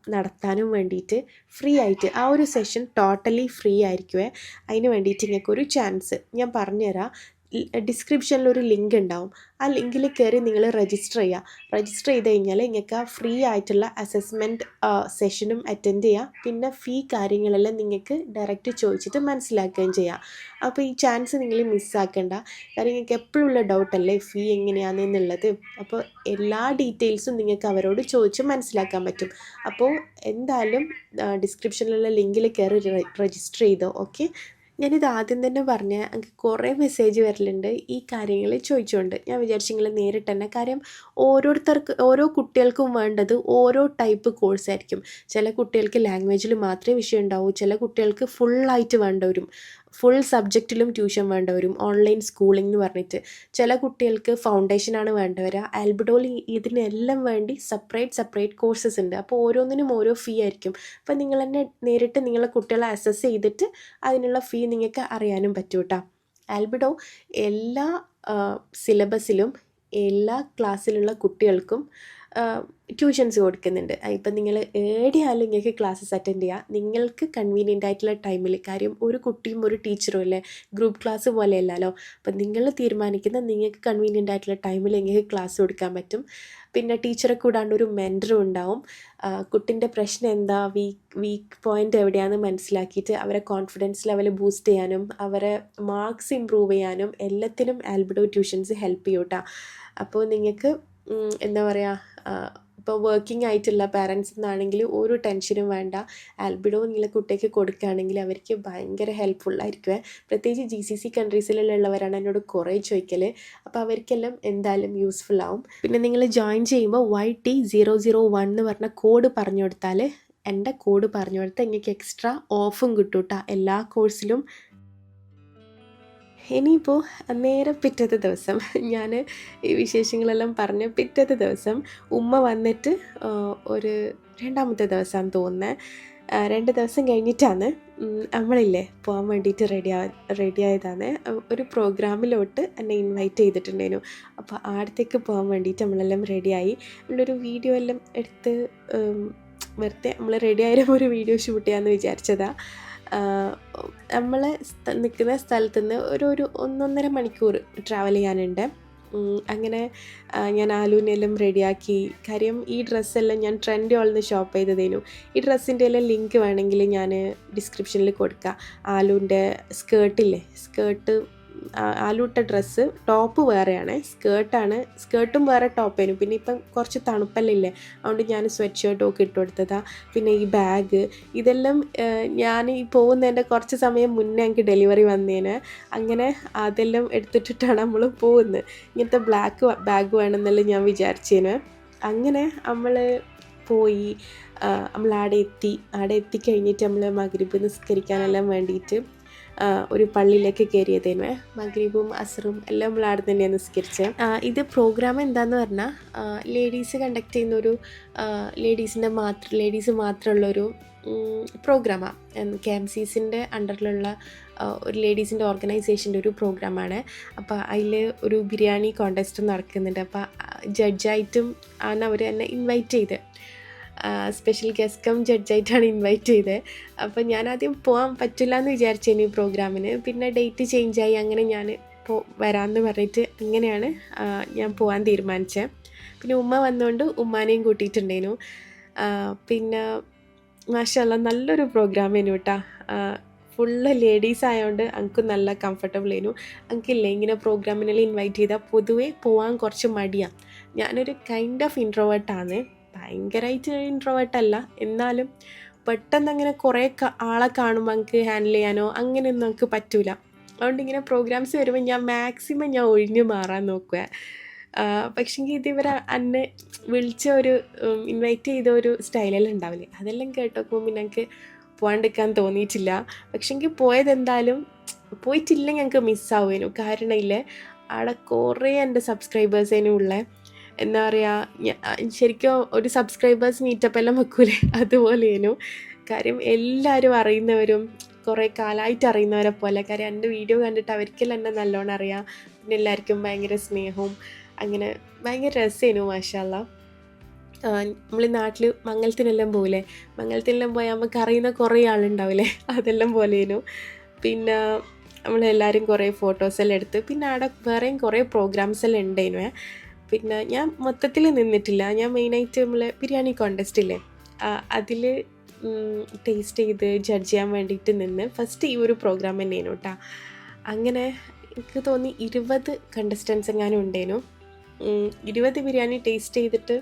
നടത്താനും വേണ്ടിയിട്ട് ഫ്രീ ആയിട്ട് ആ ഒരു സെഷൻ ടോട്ടലി ഫ്രീ ആയിരിക്കുമേ അതിന് വേണ്ടിയിട്ട് നിങ്ങൾക്ക് ഒരു ചാൻസ് ഞാൻ പറഞ്ഞുതരാം. ഡിസ്ക്രിപ്ഷനിൽ ഒരു ലിങ്ക് ഉണ്ടാവും. ആ ലിങ്കിൽ കയറി നിങ്ങൾ രജിസ്റ്റർ ചെയ്യുക. രജിസ്റ്റർ ചെയ്ത് കഴിഞ്ഞാൽ നിങ്ങൾക്ക് ഫ്രീ ആയിട്ടുള്ള അസസ്മെന്റ് സെഷനും അറ്റൻഡ് ചെയ്യാം. പിന്നെ ഫീ കാര്യങ്ങളെല്ലാം നിങ്ങൾക്ക് ഡയറക്റ്റ് ചോദിച്ചിട്ട് മനസ്സിലാക്കുകയും ചെയ്യാം. അപ്പോൾ ഈ ചാൻസ് നിങ്ങൾ മിസ്സാക്കേണ്ട കാരണം നിങ്ങൾക്ക് എപ്പോഴും ഉള്ള ഡൗട്ടല്ലേ ഫീ എങ്ങനെയാണ് എന്നുള്ളത്. അപ്പോൾ എല്ലാ ഡീറ്റെയിൽസും നിങ്ങൾക്ക് അവരോട് ചോദിച്ച് മനസ്സിലാക്കാൻ പറ്റും. അപ്പോൾ എന്തായാലും ഡിസ്ക്രിപ്ഷനിലുള്ള ലിങ്കിൽ കയറി രജിസ്റ്റർ ചെയ്തോ? ഓക്കെ ഞാനിത് ആദ്യം തന്നെ പറഞ്ഞ എനിക്ക് കുറേ മെസ്സേജ് വരലുണ്ട് ഈ കാര്യങ്ങൾ ചോദിച്ചുകൊണ്ട് ഞാൻ വിചാരിച്ചു നിങ്ങൾ നേരിട്ട് തന്നെ കാര്യം ഓരോരുത്തർക്ക് ഓരോ കുട്ടികൾക്കും വേണ്ടത് ഓരോ ടൈപ്പ് കോഴ്സായിരിക്കും ചില കുട്ടികൾക്ക് ലാംഗ്വേജിൽ മാത്രമേ വിഷയം ഉണ്ടാവൂ ചില കുട്ടികൾക്ക് ഫുള്ളായിട്ട് വേണ്ട വരും ഫുൾ സബ്ജക്റ്റിലും ട്യൂഷൻ വേണ്ടവരും ഓൺലൈൻ സ്കൂളിംഗ് എന്ന് പറഞ്ഞിട്ട് ചില കുട്ടികൾക്ക് ഫൗണ്ടേഷനാണ് വേണ്ട വരിക ആൽബഡോൾ ഇതിനെല്ലാം വേണ്ടി സെപ്പറേറ്റ് സെപ്പറേറ്റ് കോഴ്സസ് ഉണ്ട് അപ്പോൾ ഓരോന്നിനും ഓരോ ഫീ ആയിരിക്കും. അപ്പോൾ നിങ്ങൾ തന്നെ നേരിട്ട് നിങ്ങളെ കുട്ടികളെ അസസ് ചെയ്തിട്ട് അതിനുള്ള ഫീ നിങ്ങൾക്ക് അറിയാനും പറ്റും കേട്ടോ ആൽബിഡോ എല്ലാ സിലബസിലും എല്ലാ ക്ലാസ്സിലുള്ള കുട്ടികൾക്കും ട്യൂഷൻസ് കൊടുക്കുന്നുണ്ട്. ഇപ്പം നിങ്ങൾ ഏടിയാലും നിങ്ങൾക്ക് ക്ലാസ്സസ് അറ്റൻഡ് ചെയ്യുക നിങ്ങൾക്ക് കൺവീനിയന്റ് ആയിട്ടുള്ള ടൈമിൽ കാര്യം ഒരു കുട്ടിയും ഒരു ടീച്ചറും അല്ലേ? ഗ്രൂപ്പ് ക്ലാസ് പോലെയല്ലല്ലോ. അപ്പം നിങ്ങൾ തീരുമാനിക്കുന്ന നിങ്ങൾക്ക് കൺവീനിയന്റ് ആയിട്ടുള്ള ടൈമിൽ നിങ്ങൾക്ക് ക്ലാസ് കൊടുക്കാൻ പറ്റും. പിന്നെ ടീച്ചറെ കൂടാണ്ട് ഒരു മെന്ററും ഉണ്ടാവും. കുട്ടിന്റെ പ്രശ്നം എന്താ? വീക്ക് വീക്ക് പോയിന്റ് എവിടെയാണെന്ന് മനസ്സിലാക്കിയിട്ട് അവരെ കോൺഫിഡൻസ് ലെവൽ ബൂസ്റ്റ് ചെയ്യാനും അവരെ മാർക്സ് ഇമ്പ്രൂവ് ചെയ്യാനും എല്ലാത്തിനും ആൽബഡോ ട്യൂഷൻസ് ഹെൽപ്പ് ചെയ്യൂട്ടാ. അപ്പോൾ നിങ്ങൾക്ക് എന്താ പറയുക ഇപ്പോൾ വർക്കിംഗ് ആയിട്ടുള്ള പാരൻസ് എന്നാണെങ്കിൽ ഒരു ടെൻഷനും വേണ്ട. ആൽബിഡോ നിങ്ങളെ കുട്ടിക്ക് കൊടുക്കുകയാണെങ്കിൽ അവർക്ക് ഭയങ്കര ഹെൽപ്ഫുൾ പ്രത്യേകിച്ച് ജി സി സി കൺട്രീസിലുള്ളവരാണ് എന്നോട് കുറേ ചോദിക്കൽ അപ്പോൾ അവർക്കെല്ലാം എന്തായാലും യൂസ്ഫുൾ ആവും. പിന്നെ നിങ്ങൾ ജോയിൻ ചെയ്യുമ്പോൾ Y T zero zero one എന്ന് പറഞ്ഞ കോഡ് പറഞ്ഞു കൊടുത്താൽ എന്റെ കോഡ് പറഞ്ഞു കൊടുത്താൽ നിങ്ങൾക്ക് എക്സ്ട്രാ ഓഫും കിട്ടും കേട്ടോ എല്ലാ കോഴ്സിലും ഇനിയിപ്പോൾ നേരെ പിറ്റത്തെ ദിവസം ഞാൻ ഈ വിശേഷങ്ങളെല്ലാം പറഞ്ഞ് പിറ്റത്തെ ദിവസം ഉമ്മ വന്നിട്ട് ഒരു രണ്ടാമത്തെ ദിവസമാണ് തോന്നുന്നത് രണ്ട് ദിവസം കഴിഞ്ഞിട്ടാണ് നമ്മളില്ലേ പോകാൻ വേണ്ടിയിട്ട് റെഡി റെഡി ആയതാണ് ഒരു പ്രോഗ്രാമിലോട്ട് എന്നെ ഇൻവൈറ്റ് ചെയ്തിട്ടുണ്ടായിരുന്നു. അപ്പോൾ ആടത്തേക്ക് പോകാൻ വേണ്ടിയിട്ട് നമ്മളെല്ലാം റെഡിയായി നമ്മളൊരു വീഡിയോ എല്ലാം എടുത്ത് വെറുതെ നമ്മൾ റെഡി ആയാലും ഒരു വീഡിയോ ഷൂട്ട് ചെയ്യാമെന്ന് വിചാരിച്ചതാണ് നമ്മൾ നിൽക്കുന്ന സ്ഥലത്തു നിന്ന് ഒരു ഒരു ഒന്നൊന്നര മണിക്കൂർ ട്രാവൽ ചെയ്യാനുണ്ട്. അങ്ങനെ ഞാൻ ആലൂനെല്ലാം റെഡിയാക്കി കാര്യം ഈ ഡ്രസ്സെല്ലാം ഞാൻ ട്രെൻഡ് ഓൾന്ന് ഷോപ്പ് ചെയ്തതേനു. ഈ ഡ്രസ്സിന്റെ എല്ലാം ലിങ്ക് വേണമെങ്കിൽ ഞാൻ ഡിസ്ക്രിപ്ഷനിൽ കൊടുക്കാം. ആലൂന്റെ സ്കേർട്ടില്ലേ സ്കേർട്ട് ആലൂട്ട ഡ്രസ്സ്. ടോപ്പ് വേറെയാണ്. സ്കേർട്ടാണ്. സ്കേർട്ടും വേറെ ടോപ്പേനു പിന്നെ ഇപ്പം കുറച്ച് തണുപ്പല്ലേ അതുകൊണ്ട് ഞാൻ സ്വെറ്റ് ഷർട്ടും ഒക്കെ ഇട്ട് കൊടുത്തതാ. പിന്നെ ഈ ബാഗ് ഇതെല്ലാം ഞാൻ ഈ പോകുന്നതിന്റെ കുറച്ച് സമയം മുന്നേ എനിക്ക് ഡെലിവറി വന്നേന്. അങ്ങനെ അതെല്ലാം എടുത്തിട്ടിട്ടാണ് നമ്മൾ പോകുന്നത്. ഇങ്ങനത്തെ ബ്ലാക്ക് ബാഗ് വേണമെന്നെല്ലാം ഞാൻ വിചാരിച്ചേന്. അങ്ങനെ നമ്മൾ പോയി നമ്മൾ ആടെ എത്തി. ആടെ എത്തിക്കഴിഞ്ഞിട്ട് നമ്മൾ മകരിപ്പ് നിസ്കരിക്കാനെല്ലാം വേണ്ടിയിട്ട് ഒരു പള്ളിയിലേക്ക് കയറിയതേനു. മഗ്രീബും അസറും എല്ലാം നമ്മൾ ആടെ തന്നെയാണ് നിസ്കരിച്ചത് ഇത് പ്രോഗ്രാം എന്താന്ന് പറഞ്ഞാൽ ലേഡീസ് കണ്ടക്ട് ചെയ്യുന്ന ഒരു ലേഡീസിന്റെ മാത്രം ലേഡീസ് മാത്രമുള്ളൊരു പ്രോഗ്രാമാണ് കെ എം സി സിന്റെ അണ്ടറിലുള്ള ഒരു ലേഡീസിന്റെ ഓർഗനൈസേഷന്റെ ഒരു പ്രോഗ്രാമാണ് അപ്പോൾ അതിൽ ഒരു ബിരിയാണി കോൺടെസ്റ്റ് നടക്കുന്നുണ്ട്. അപ്പോൾ ജഡ്ജായിട്ടും ആണ് അവർ എന്നെ ഇൻവൈറ്റ് ചെയ്ത്. സ്പെഷ്യൽ ഗസ്റ്റ് കം ജഡ്ജായിട്ടാണ് ഇൻവൈറ്റ് ചെയ്തത് അപ്പോൾ ഞാൻ ആദ്യം പോകാൻ പറ്റില്ല എന്ന് വിചാരിച്ചേനു ഈ പ്രോഗ്രാമിന് പിന്നെ ഡേറ്റ് ചേഞ്ച് ആയി അങ്ങനെ ഞാൻ പോ വരാമെന്ന് പറഞ്ഞിട്ട് അങ്ങനെയാണ് ഞാൻ പോകാൻ തീരുമാനിച്ചത് പിന്നെ ഉമ്മ വന്നുകൊണ്ട് ഉമ്മാനെയും കൂട്ടിയിട്ടുണ്ടേനു. പിന്നെ മാഷല്ല നല്ലൊരു പ്രോഗ്രാമേനു കേട്ടോ ഫുള്ള് ലേഡീസ് ആയതുകൊണ്ട് എനിക്ക് നല്ല കംഫർട്ടബിൾ ആയിരുന്നു എനിക്കില്ലേ ഇങ്ങനെ പ്രോഗ്രാമിനെല്ലാം ഇൻവൈറ്റ് ചെയ്താൽ പൊതുവേ പോകാൻ കുറച്ച് മടിയാണ് ഞാനൊരു കൈൻഡ് ഓഫ് ഇൻട്രോവേർട്ടാണ് ഭയങ്കരമായിട്ട് ഇൻട്രോവേർട്ട് അല്ല. എന്നാലും പെട്ടെന്ന് അങ്ങനെ കുറേ ആളെ കാണുമ്പോൾ നമുക്ക് ഹാൻഡിൽ ചെയ്യാനോ അങ്ങനെയൊന്നും നമുക്ക് പറ്റൂല. അതുകൊണ്ട് ഇങ്ങനെ പ്രോഗ്രാംസ് വരുമ്പോൾ ഞാൻ മാക്സിമം ഞാൻ ഒഴിഞ്ഞു മാറാൻ നോക്കുക പക്ഷേങ്കിൽ ഇതിവരെ അന്നെ വിളിച്ച ഒരു ഇൻവൈറ്റ് ചെയ്ത ഒരു സ്റ്റൈലെല്ലാം ഉണ്ടാവില്ലേ അതെല്ലാം കേട്ടോക്കുമ്പോൾ പിന്നെ എനിക്ക് പോകാണ്ടിരിക്കാൻ തോന്നിയിട്ടില്ല. പക്ഷെങ്കിൽ പോയത് എന്തായാലും പോയിട്ടില്ലെങ്കിൽ ഞങ്ങൾക്ക് മിസ്സാവുമായിരുന്നു കാരണം അവിടെ കുറേ എന്റെ സബ്സ്ക്രൈബേഴ്സേനും ഉള്ള എന്താ പറയുക ശരിക്കും ഒരു സബ്സ്ക്രൈബേഴ്സ് മീറ്റപ്പ് എല്ലാം വെക്കൂലേ? <laughs> അതുപോലെയേനു. കാര്യം എല്ലാവരും അറിയുന്നവരും കുറേ കാലമായിട്ട് അറിയുന്നവരെ പോലെ കാര്യം എന്റെ വീഡിയോ കണ്ടിട്ട് അവർക്കെല്ലാം എന്നെ നല്ലോണം അറിയാം. പിന്നെ എല്ലാവർക്കും ഭയങ്കര സ്നേഹവും അങ്ങനെ ഭയങ്കര രസമായിരുന്നു മാഷാല്ല. നമ്മൾ നാട്ടിൽ മംഗലത്തിനെല്ലാം പോകില്ലേ മംഗലത്തിനെല്ലാം പോയാൽ നമുക്ക് അറിയുന്ന കുറേ ആളുണ്ടാവില്ലേ <laughs> അതെല്ലാം പോലെയേനു. പിന്നെ നമ്മളെല്ലാവരും കുറേ ഫോട്ടോസെല്ലാം എടുത്ത് പിന്നെ അവിടെ വേറെയും കുറേ പ്രോഗ്രാംസ് എല്ലാം ഉണ്ടായിരുന്നു പിന്നെ ഞാൻ മൊത്തത്തിൽ നിന്നിട്ടില്ല. ഞാൻ മെയിനായിട്ട് നമ്മൾ ബിരിയാണി കോണ്ടസ്റ്റ് ഇല്ലേ? അതിൽ ടേസ്റ്റ് ചെയ്ത് ജഡ്ജ് ചെയ്യാൻ വേണ്ടിയിട്ട് നിന്ന് ഫസ്റ്റ് ഈ ഒരു പ്രോഗ്രാം തന്നെയാണ് കേട്ടോ അങ്ങനെ എനിക്ക് തോന്നി ഇരുപത് കണ്ടസ്റ്റൻസ് എങ്ങാനും ഉണ്ടേനു. ഇരുപത് ബിരിയാണി ടേസ്റ്റ് ചെയ്തിട്ട്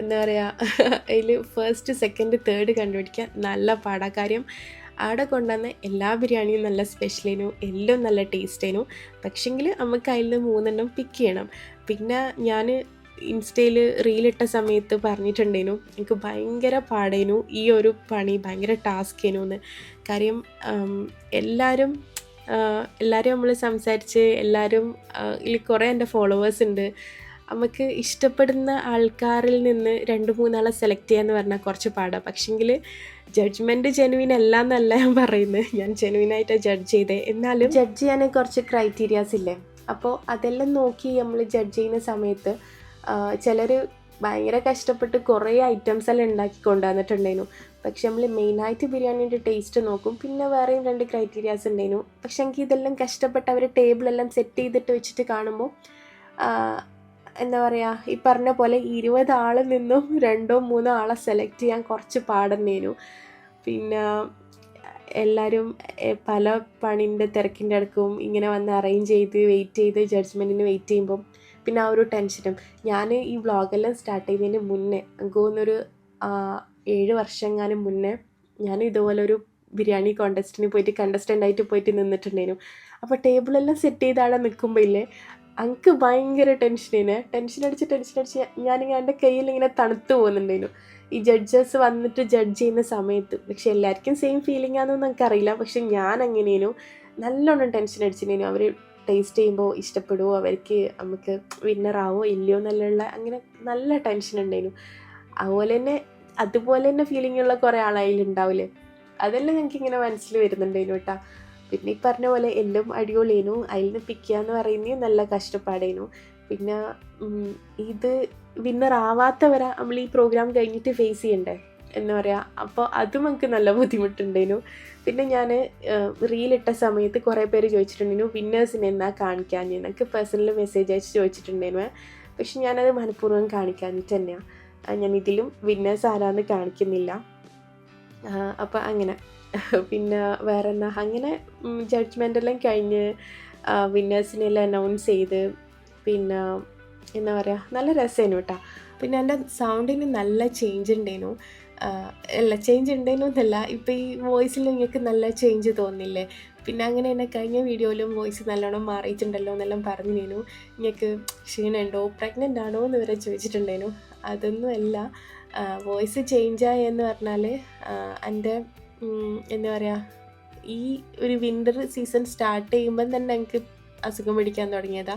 എന്താ പറയുക അതിൽ ഫസ്റ്റ് സെക്കൻഡ് തേർഡ് കണ്ടുപിടിക്കാൻ നല്ല പാടാ. കാര്യം അവിടെ കൊണ്ടുവന്ന എല്ലാ ബിരിയാണിയും നല്ല സ്പെഷ്യലിനു എല്ലാം നല്ല ടേസ്റ്റേനു പക്ഷെങ്കിൽ നമുക്ക് അതിൽ നിന്ന് മൂന്നെണ്ണം പിക്ക് ചെയ്യണം. പിന്നെ ഞാൻ ഇൻസ്റ്റയിൽ റീലിട്ട സമയത്ത് പറഞ്ഞിട്ടുണ്ടേനു എനിക്ക് ഭയങ്കര പാടേനു ഈ ഒരു പണി ഭയങ്കര ടാസ്ക് ചെയ്യുന്നു എന്ന് കാര്യം എല്ലാവരും എല്ലാവരും നമ്മൾ സംസാരിച്ച് എല്ലാവരും ഇതിൽ കുറേ എന്റെ ഫോളോവേഴ്സ് ഉണ്ട്. നമുക്ക് ഇഷ്ടപ്പെടുന്ന ആൾക്കാരിൽ നിന്ന് രണ്ട് മൂന്നാളെ സെലക്ട് ചെയ്യാന്ന് പറഞ്ഞാൽ കുറച്ച് പാടാണ് പക്ഷെങ്കിൽ ജഡ്ജ്മെന്റ് ജെനുവിൻ അല്ല എന്നല്ല ഞാൻ പറയുന്നത് ഞാൻ ജെനുവിനായിട്ടാണ് ജഡ്ജ് ചെയ്തത് എന്നാലും ജഡ്ജ് ചെയ്യാൻ കുറച്ച് ക്രൈറ്റീരിയാസ് ഇല്ലേ? അപ്പോൾ അതെല്ലാം നോക്കി നമ്മൾ ജഡ്ജ് ചെയ്യുന്ന സമയത്ത് ചിലർ ഭയങ്കര കഷ്ടപ്പെട്ട് കുറേ ഐറ്റംസ് എല്ലാം ഉണ്ടാക്കി കൊണ്ടുവന്നിട്ടുണ്ടായിരുന്നു. പക്ഷെ നമ്മൾ മെയിനായിട്ട് ബിരിയാണിന്റെ ടേസ്റ്റ് നോക്കും. പിന്നെ വേറെയും രണ്ട് ക്രൈറ്റീരിയാസ് ഉണ്ടായിരുന്നു. പക്ഷെ എനിക്ക് ഇതെല്ലാം കഷ്ടപ്പെട്ട് അവർ ടേബിളെല്ലാം സെറ്റ് ചെയ്തിട്ട് വെച്ചിട്ട് കാണുമ്പോൾ എന്താ പറയുക ഈ പറഞ്ഞ പോലെ ഇരുപത് ആളിൽ നിന്നും രണ്ടോ മൂന്നോ ആളെ സെലക്ട് ചെയ്യാൻ കുറച്ച് പാടുന്നേനു. പിന്നെ എല്ലാവരും പല പണിന്റെ തിരക്കിന്റെ അടുക്കും ഇങ്ങനെ വന്ന് അറേഞ്ച് ചെയ്ത് വെയിറ്റ് ചെയ്ത് ജഡ്ജ്മെന്റിന് വെയിറ്റ് ചെയ്യുമ്പം പിന്നെ ആ ഒരു ടെൻഷനും ഞാൻ ഈ വ്ളോഗെല്ലാം സ്റ്റാർട്ട് ചെയ്തതിന് മുന്നേ ആ, ഏഴ് വർഷങ്ങാനും മുന്നേ ഞാൻ ഇതുപോലെ ഒരു ബിരിയാണി കോണ്ടസ്റ്റിന് പോയിട്ട് കണ്ടസ്റ്റന്റ് ആയിട്ട് പോയിട്ട് നിന്നിട്ടുണ്ടായിരുന്നു അപ്പോൾ ടേബിളെല്ലാം സെറ്റ് ചെയ്താണ് നിൽക്കുമ്പോൾ ഇല്ലേ എനിക്ക് ഭയങ്കര ടെൻഷനേനെ ടെൻഷൻ അടിച്ച് ടെൻഷൻ അടിച്ച് ഞാനിങ്ങനെ എന്റെ കയ്യിൽ ഇങ്ങനെ തണുത്ത് പോകുന്നുണ്ടായിരുന്നു ഈ ജഡ്ജസ് വന്നിട്ട് ജഡ്ജ് ചെയ്യുന്ന സമയത്ത്. പക്ഷെ എല്ലാവർക്കും സെയിം ഫീലിംഗ് ആണെന്നൊന്നും എനിക്കറിയില്ല. പക്ഷെ ഞാൻ അങ്ങനെയേനു. നല്ലോണം ടെൻഷൻ അടിച്ചിനേനു അവർ ടേസ്റ്റ് ചെയ്യുമ്പോൾ ഇഷ്ടപ്പെടുമോ അവർക്ക് നമുക്ക് വിന്നറാവോ ഇല്ലയോ എന്നുള്ള അങ്ങനെ നല്ല ടെൻഷൻ ഉണ്ടായിരുന്നു അതുപോലെ തന്നെ അതുപോലെ തന്നെ ഫീലിംഗ് ഉള്ള കുറേ ആളതിലുണ്ടാവില്ലേ അതെല്ലാം ഞങ്ങൾക്ക് ഇങ്ങനെ മനസ്സിൽ വരുന്നുണ്ടായിരുന്നു കേട്ടോ പിന്നെ ഈ പറഞ്ഞ പോലെ എല്ലാം അടിപൊളിയേനു. അതിൽ നിന്ന് പിക്കുക എന്ന് പറയുന്നത് നല്ല കഷ്ടപ്പാടേനു. പിന്നെ ഇത് വിന്നർ ആവാത്തവരെ നമ്മൾ ഈ പ്രോഗ്രാം കഴിഞ്ഞിട്ട് ഫേസ് ചെയ്യണ്ടേ? എന്ന് പറയാ. അപ്പോൾ അതും നമുക്ക് നല്ല ബുദ്ധിമുട്ടുണ്ടേനു. പിന്നെ ഞാൻ റീലിട്ട സമയത്ത് കുറേ പേര് ചോദിച്ചിട്ടുണ്ടേനു വിന്നേഴ്സിനെ എന്നാ കാണിക്കാൻ എനിക്ക് പേഴ്സണൽ മെസ്സേജ് അയച്ച് ചോദിച്ചിട്ടുണ്ടേനു പക്ഷെ ഞാനത് മനഃപൂർവം കാണിക്കാഞ്ഞിട്ട് തന്നെയാണ് ഞാൻ ഇതിലും വിന്നേഴ്സ് ആരാന്ന് കാണിക്കുന്നില്ല അപ്പോൾ അങ്ങനെ. <laughs> പിന്നെ വേറെ എന്നാ അങ്ങനെ ജഡ്ജ്മെന്റ് എല്ലാം കഴിഞ്ഞ് വിന്നേഴ്സിനെല്ലാം അനൗൺസ് ചെയ്ത് പിന്നെ എന്താ പറയുക നല്ല രസമായിരുന്നു കേട്ടോ പിന്നെ എന്റെ സൗണ്ടിന് നല്ല ചേഞ്ച് ഉണ്ടായിരുന്നു അല്ല ചേഞ്ച് ഉണ്ടായിരുന്നു എന്നല്ല ഇപ്പോൾ ഈ വോയിസിൽ നിങ്ങൾക്ക് നല്ല ചേഞ്ച് തോന്നില്ലേ? പിന്നെ അങ്ങനെ തന്നെ കഴിഞ്ഞ വീഡിയോയിലും വോയിസ് നല്ലോണം മാറിയിട്ടുണ്ടല്ലോ എന്നെല്ലാം പറഞ്ഞു നീനു നിങ്ങൾക്ക് ക്ഷീണമുണ്ടോ പ്രഗ്നന്റ് ആണോ എന്ന് വരെ ചോദിച്ചിട്ടുണ്ടായിരുന്നു അതൊന്നുമല്ല വോയിസ് ചേഞ്ചായി എന്ന് പറഞ്ഞാൽ എന്റെ എന്താ പറയുക ഈ ഒരു വിന്റർ സീസൺ സ്റ്റാർട്ട് ചെയ്യുമ്പം തന്നെ എനിക്ക് അസുഖം പിടിക്കാൻ തുടങ്ങിയതാ.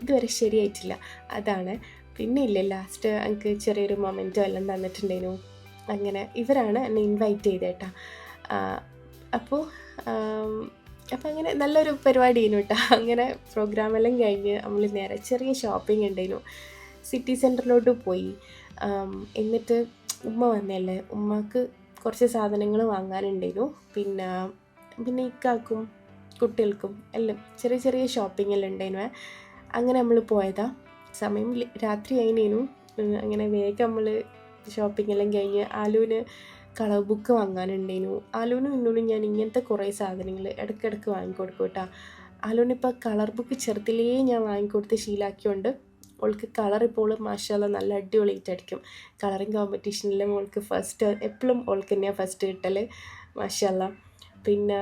ഇതുവരെ ശരിയായിട്ടില്ല. അതാണ്. പിന്നെ ഇല്ല ലാസ്റ്റ് എനിക്ക് ചെറിയൊരു മൊമെന്റോ എല്ലാം തന്നിട്ടുണ്ടേനു. അങ്ങനെ ഇവരാണ് എന്നെ ഇൻവൈറ്റ് ചെയ്തേട്ടാ. അപ്പോൾ അപ്പം അങ്ങനെ നല്ലൊരു പരിപാടി ആയിരുന്നു കേട്ടോ അങ്ങനെ പ്രോഗ്രാമെല്ലാം കഴിഞ്ഞ് നമ്മൾ നേരെ ചെറിയ ഷോപ്പിംഗ് ഉണ്ടായിരുന്നു സിറ്റി സെന്ററിലോട്ട് പോയി. എന്നിട്ട് ഉമ്മ വന്നല്ലേ. ഉമ്മക്ക് കുറച്ച് സാധനങ്ങൾ വാങ്ങാനുണ്ടായിരുന്നു. പിന്നെ പിന്നെ ഇക്കാക്കും കുട്ടികൾക്കും എല്ലാം ചെറിയ ചെറിയ ഷോപ്പിംഗ് എല്ലാം ഉണ്ടായിരുന്നു. അങ്ങനെ നമ്മൾ പോയതാ. സമയം രാത്രി ആയിനേനു. അങ്ങനെ വേഗം നമ്മൾ ഷോപ്പിംഗ് എല്ലാം കഴിഞ്ഞ് ആലുവിന് കളർ ബുക്ക് വാങ്ങാനുണ്ടായിരുന്നു. ആലുവിനും ഇന്നോടും ഞാൻ ഇങ്ങനത്തെ കുറേ സാധനങ്ങൾ ഇടയ്ക്കിടയ്ക്ക് വാങ്ങിക്കൊടുക്കും കേട്ടോ. ആലുവിനിപ്പോൾ കളർ ബുക്ക് ചെറുതിലേ ഞാൻ വാങ്ങിക്കൊടുത്ത് ശീലാക്കിയോണ്ട് ഓൾക്ക് കളർ ഇപ്പോൾ മാഷാല നല്ല അടിപൊളിയായിട്ടായിരിക്കും കളറിങ് കോമ്പറ്റീഷനിലും ഓൾക്ക് ഫസ്റ്റ് എപ്പോഴും ഓൾക്ക് തന്നെയാണ് ഫസ്റ്റ് കിട്ടൽ മാഷാല പിന്നെ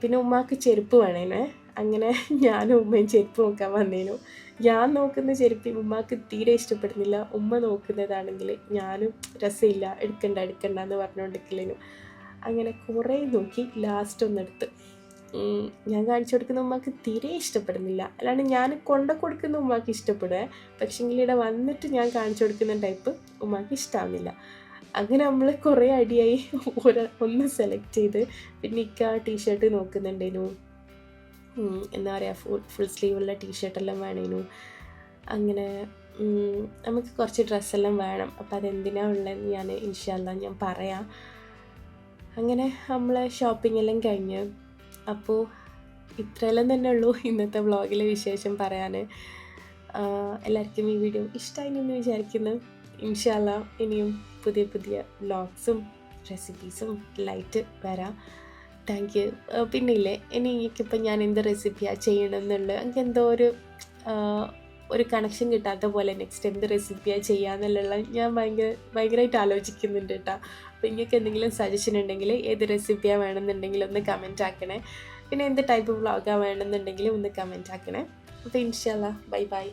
പിന്നെ ഉമ്മാക്ക് ചെരുപ്പ് വേണേനെ. അങ്ങനെ ഞാനും ഉമ്മയും ചെരുപ്പ് നോക്കാൻ വന്നേനു. ഞാൻ നോക്കുന്ന ചെരുപ്പ് ഉമ്മാക്ക് തീരെ ഇഷ്ടപ്പെടുന്നില്ല. ഉമ്മ നോക്കുന്നതാണെങ്കിൽ ഞാനും രസമില്ല എടുക്കണ്ട എടുക്കണ്ട എന്ന് പറഞ്ഞുകൊണ്ടിരിക്കലേനു അങ്ങനെ കുറേ നോക്കി ലാസ്റ്റ് ഒന്നെടുത്ത് ഞാൻ കാണിച്ചു കൊടുക്കുന്ന ഉമ്മാക്ക് തീരെ ഇഷ്ടപ്പെടുന്നില്ല. അല്ലാണ്ട് ഞാൻ കൊണ്ട കൊടുക്കുന്ന ഉമ്മാക്ക് ഇഷ്ടപ്പെടുക പക്ഷേങ്കിൽ ഇവിടെ വന്നിട്ട് ഞാൻ കാണിച്ചു കൊടുക്കുന്ന ടൈപ്പ് ഉമ്മാക്ക് ഇഷ്ടമാവുന്നില്ല അങ്ങനെ നമ്മൾ കുറേ അടിയായി ഒരു ഒന്ന് സെലക്ട് ചെയ്ത് പിന്നെ ഇക്ക ടീഷർട്ട് നോക്കുന്നുണ്ടേനു. എന്താ പറയുക ഫുൾ ഫുൾ സ്ലീവുള്ള ടീഷർട്ടെല്ലാം വേണേനു. അങ്ങനെ നമുക്ക് കുറച്ച് ഡ്രസ്സെല്ലാം വേണം. അപ്പോൾ അതെന്തിനാണ് ഉള്ളതെന്ന് ഞാൻ ഇൻഷാല്ല ഞാൻ പറയാം. അങ്ങനെ നമ്മൾ ഷോപ്പിംഗ് എല്ലാം കഴിഞ്ഞ് അപ്പോൾ ഇത്രയെല്ലാം തന്നെ ഉള്ളൂ ഇന്നത്തെ വ്ളോഗിലെ വിശേഷം പറയാൻ എല്ലാവർക്കും ഈ വീഡിയോ ഇഷ്ടമായി എന്ന് വിചാരിക്കുന്നു ഇൻഷാല്ല ഇനിയും പുതിയ പുതിയ വ്ളോഗ്സും റെസിപ്പീസും ലൈറ്റ് വരാം. താങ്ക് യു പിന്നെ ഇല്ലേ ഇനി എനിക്കിപ്പോൾ ഞാൻ എന്ത് റെസിപ്പിയാണ് ചെയ്യണം എന്നുള്ളത് എനിക്ക് എന്തോ ഒരു ഒരു കണക്ഷൻ കിട്ടാത്ത പോലെ നെക്സ്റ്റ് എന്ത് റെസിപ്പിയാണ് ചെയ്യാന്നുള്ളത് ഞാൻ ഭയങ്കര ഭയങ്കരമായിട്ട് ആലോചിക്കുന്നുണ്ട് കേട്ടോ. അപ്പോൾ നിങ്ങൾക്ക് എന്തെങ്കിലും സജഷൻ ഉണ്ടെങ്കിൽ ഏത് റെസിപ്പിയാണ് വേണമെന്നുണ്ടെങ്കിൽ ഒന്ന് കമന്റ് ആക്കണേ. പിന്നെ എന്ത് ടൈപ്പ് വ്ളോഗാണ് വേണമെന്നുണ്ടെങ്കിലും ഒന്ന് കമന്റ് ആക്കണേ. അപ്പോൾ ഇൻഷാല്ല ബൈ ബൈ